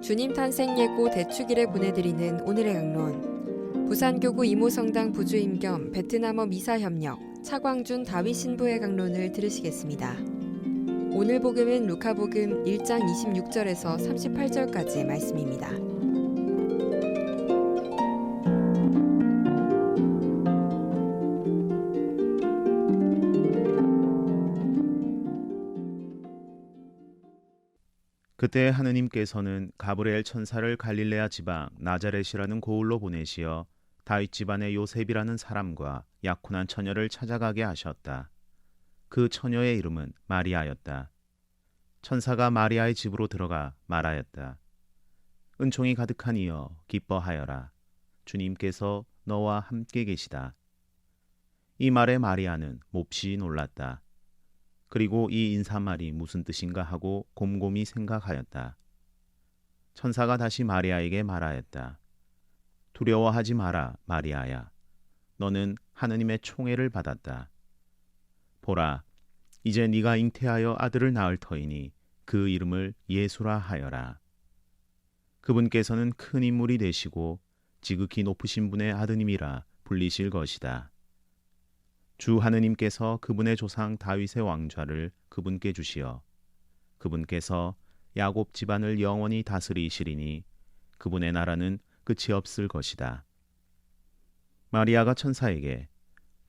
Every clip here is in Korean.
주님 탄생 예고 대축일에 보내드리는 오늘의 강론. 부산교구 이모성당 부주임 겸 베트남어 미사협력 차광준 다윗 신부의 강론을 들으시겠습니다. 오늘 복음은 루카복음 1장 26절에서 38절까지의 말씀입니다. 그때 하느님께서는 가브리엘 천사를 갈릴레아 지방 나자렛이라는 고을로 보내시어 다윗 집안의 요셉이라는 사람과 약혼한 처녀를 찾아가게 하셨다. 그 처녀의 이름은 마리아였다. 천사가 마리아의 집으로 들어가 말하였다. 은총이 가득한 이여 기뻐하여라. 주님께서 너와 함께 계시다. 이 말에 마리아는 몹시 놀랐다. 그리고 이 인사말이 무슨 뜻인가 하고 곰곰이 생각하였다. 천사가 다시 마리아에게 말하였다. 두려워하지 마라, 마리아야. 너는 하느님의 총애를 받았다. 보라, 이제 네가 잉태하여 아들을 낳을 터이니 그 이름을 예수라 하여라. 그분께서는 큰 인물이 되시고 지극히 높으신 분의 아드님이라 불리실 것이다. 주 하느님께서 그분의 조상 다윗의 왕좌를 그분께 주시어 그분께서 야곱 집안을 영원히 다스리시리니 그분의 나라는 끝이 없을 것이다. 마리아가 천사에게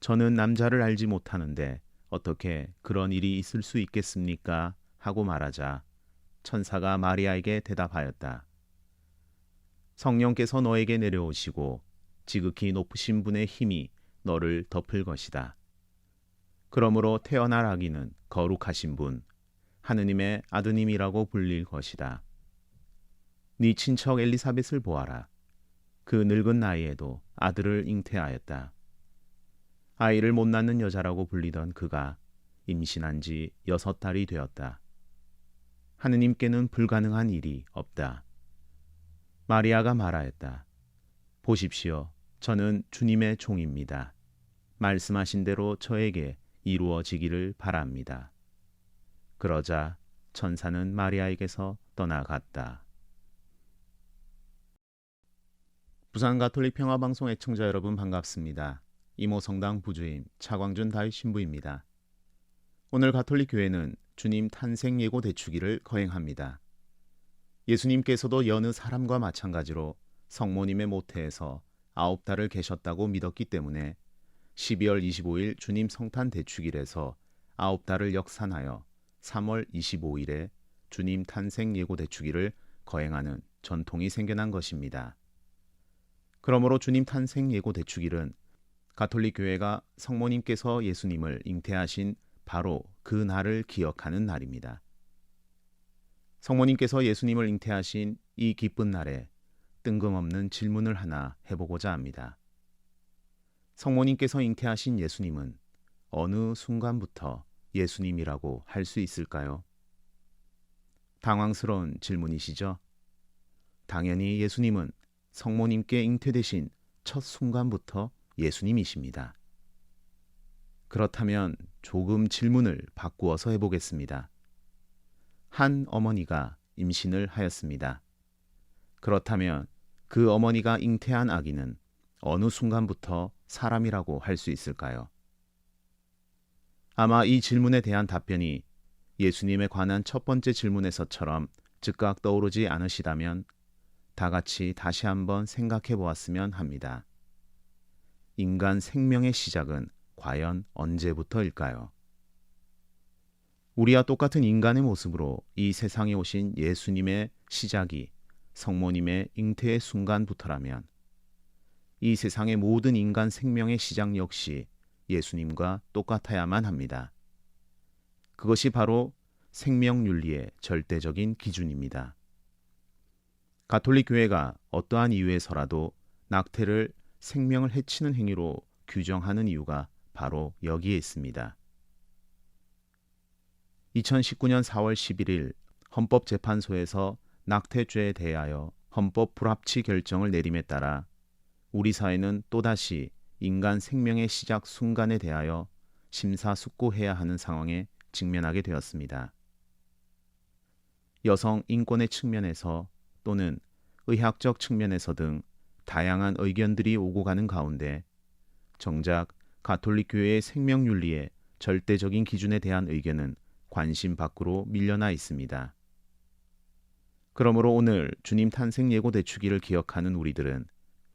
저는 남자를 알지 못하는데 어떻게 그런 일이 있을 수 있겠습니까? 하고 말하자 천사가 마리아에게 대답하였다. 성령께서 너에게 내려오시고 지극히 높으신 분의 힘이 너를 덮을 것이다. 그러므로 태어날 아기는 거룩하신 분, 하느님의 아드님이라고 불릴 것이다. 네 친척 엘리사벳을 보아라. 그 늙은 나이에도 아들을 잉태하였다. 아이를 못 낳는 여자라고 불리던 그가 임신한 지 여섯 달이 되었다. 하느님께는 불가능한 일이 없다. 마리아가 말하였다. 보십시오. 저는 주님의 종입니다. 말씀하신 대로 저에게 이루어지기를 바랍니다. 그러자 천사는 마리아에게서 떠나갔다. 부산 가톨릭 평화방송 애청자 여러분 반갑습니다. 이모 성당 부주임 차광준 다윗 신부입니다. 오늘 가톨릭 교회는 주님 탄생 예고 대축일을 거행합니다. 예수님께서도 여느 사람과 마찬가지로 성모님의 모태에서 아홉 달을 계셨다고 믿었기 때문에 12월 25일 주님 성탄 대축일에서 아홉 달을 역산하여 3월 25일에 주님 탄생 예고 대축일을 거행하는 전통이 생겨난 것입니다. 그러므로 주님 탄생 예고 대축일은 가톨릭 교회가 성모님께서 예수님을 잉태하신 바로 그 날을 기억하는 날입니다. 성모님께서 예수님을 잉태하신 이 기쁜 날에 뜬금없는 질문을 하나 해보고자 합니다. 성모님께서 잉태하신 예수님은 어느 순간부터 예수님이라고 할 수 있을까요? 당황스러운 질문이시죠? 당연히 예수님은 성모님께 잉태되신 첫 순간부터 예수님이십니다. 그렇다면 조금 질문을 바꾸어서 해보겠습니다. 한 어머니가 임신을 하였습니다. 그렇다면 그 어머니가 잉태한 아기는 어느 순간부터 사람이라고 할 수 있을까요? 아마 이 질문에 대한 답변이 예수님에 관한 첫 번째 질문에서처럼 즉각 떠오르지 않으시다면 다 같이 다시 한번 생각해 보았으면 합니다. 인간 생명의 시작은 과연 언제부터일까요? 우리와 똑같은 인간의 모습으로 이 세상에 오신 예수님의 시작이 성모님의 잉태의 순간부터라면 이 세상의 모든 인간 생명의 시작 역시 예수님과 똑같아야만 합니다. 그것이 바로 생명윤리의 절대적인 기준입니다. 가톨릭 교회가 어떠한 이유에서라도 낙태를 생명을 해치는 행위로 규정하는 이유가 바로 여기에 있습니다. 2019년 4월 11일 헌법재판소에서 낙태죄에 대하여 헌법 불합치 결정을 내림에 따라 우리 사회는 또다시 인간 생명의 시작 순간에 대하여 심사숙고해야 하는 상황에 직면하게 되었습니다. 여성 인권의 측면에서 또는 의학적 측면에서 등 다양한 의견들이 오고 가는 가운데 정작 가톨릭 교회의 생명윤리의 절대적인 기준에 대한 의견은 관심 밖으로 밀려나 있습니다. 그러므로 오늘 주님 탄생 예고 대축일을 기억하는 우리들은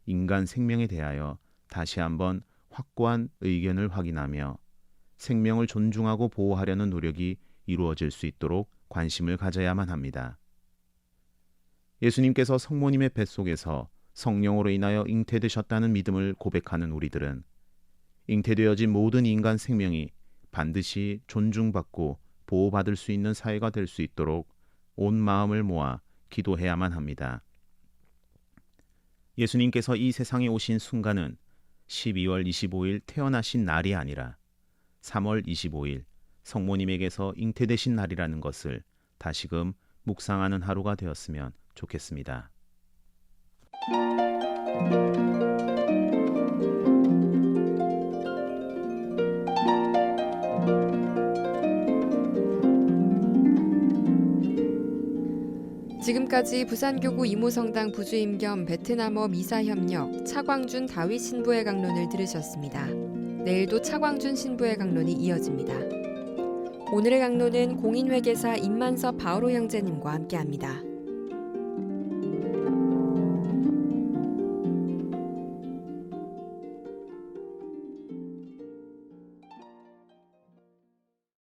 인간 생명에 대하여 다시 한번 확고한 의견을 확인하며 생명을 존중하고 보호하려는 노력이 이루어질 수 있도록 관심을 가져야만 합니다. 예수님께서 성모님의 뱃속에서 성령으로 인하여 잉태되셨다는 믿음을 고백하는 우리들은 잉태되어진 모든 인간 생명이 반드시 존중받고 보호받을 수 있는 사회가 될 수 있도록 온 마음을 모아 기도해야만 합니다. 예수님께서 이 세상에 오신 순간은 12월 25일 태어나신 날이 아니라 3월 25일 성모님에게서 잉태되신 날이라는 것을 다시금 묵상하는 하루가 되었으면 좋겠습니다. 지금까지 부산교구 이모성당 부주임 겸 베트남어 미사협력 차광준 다윗 신부의 강론을 들으셨습니다. 내일도 차광준 신부의 강론이 이어집니다. 오늘의 강론은 공인회계사 임만섭 바오로 형제님과 함께합니다.